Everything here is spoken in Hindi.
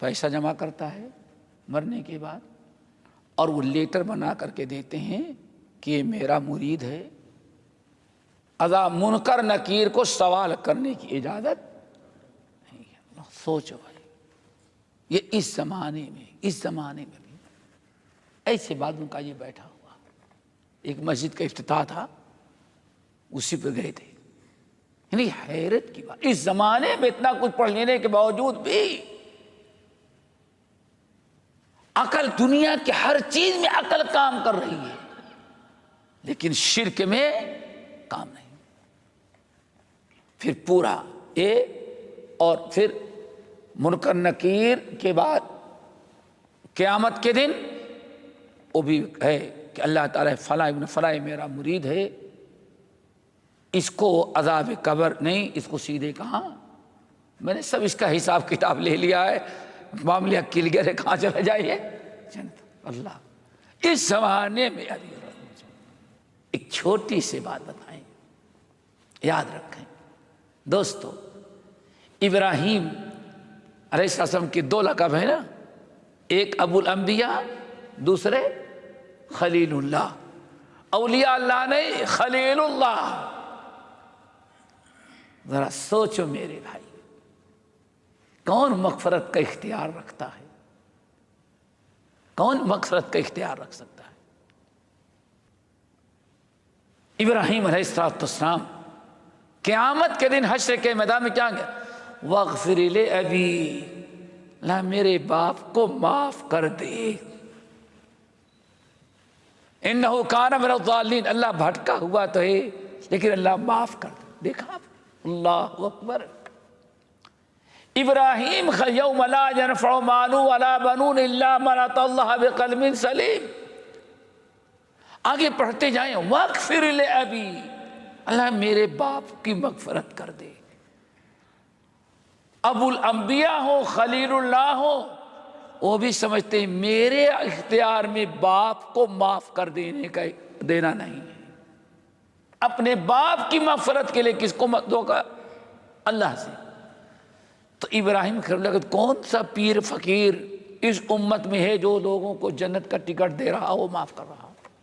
पैसा जमा करता है मरने के बाद। और वो लेटर बना करके देते हैं कि ये मेरा मुरीद है। अदा मुनकर नकीर को सवाल करने की इजाज़त नहीं है। सोचो भाई, ये इस ज़माने में, इस ज़माने में भी ऐसे बाद उनका ये बैठा हुआ। एक मस्जिद का इफ्तिताह था, उसी पर गए थे। यानी हैरत की बात, इस ज़माने में इतना कुछ पढ़ लेने के बावजूद भी अकल दुनिया के हर चीज़ में अकल काम कर रही है। लेकिन शिरक में काम नहीं। फिर पूरा ए और फिर मुनकर नकीर के बाद क़यामत के दिन वो भी है कि अल्लाह ताला फला इब्न, फला मेरा मुरीद है। इसको अजाब कबर नहीं, इसको सीधे कहा? मैंने सब इसका हिसाब किताब ले लिया है। मामला क्लियर है कहाँ चला जाइए अल्लाह। इस जमाने में अभी एक छोटी सी बात बताएँ, याद रखें। दोस्तों, इब्राहिम अलैहिस्सलाम की दो लकब है ना? एक अबुल अंबिया, दूसरे खलीलुल्लाह। अलिया अल्लाह नहीं, खलीलुल्लाह। जरा सोचो मेरे भाई। कौन मगफरत का इख्तियार रखता है? कौन मगफरत का इख्तियार रख सकता है? इब्राहिम अलैहिस्सलाम क़यामत के दिन हश्र के मैदान में क्या गया? वक्फिर अभी ला मेरे बाप को माफ़ कर दे। इन कान मेरा अल्लाह भटका हुआ तो है, लेकिन अल्लाह माफ़ कर दे। देखा अल्लाह अकबर। इब्राहिम सलीम। आगे पढ़ते जाए वक्त फिर ले अभी अल्लाह मेरे बाप की मगफरत कर दे। अबुल अंबिया हो, खलीलुल्लाह हो, वो भी समझते हैं, मेरे इख्तियार में बाप को माफ़ कर देने का देना नहीं है। अपने बाप की मफरत के लिए किसको मत धोखा? अल्लाह से। तो इब्राहिम खरल कौन सा पीर फकीर इस उम्मत में है जो लोगों को जन्नत का टिकट दे रहा हो? माफ़ कर रहा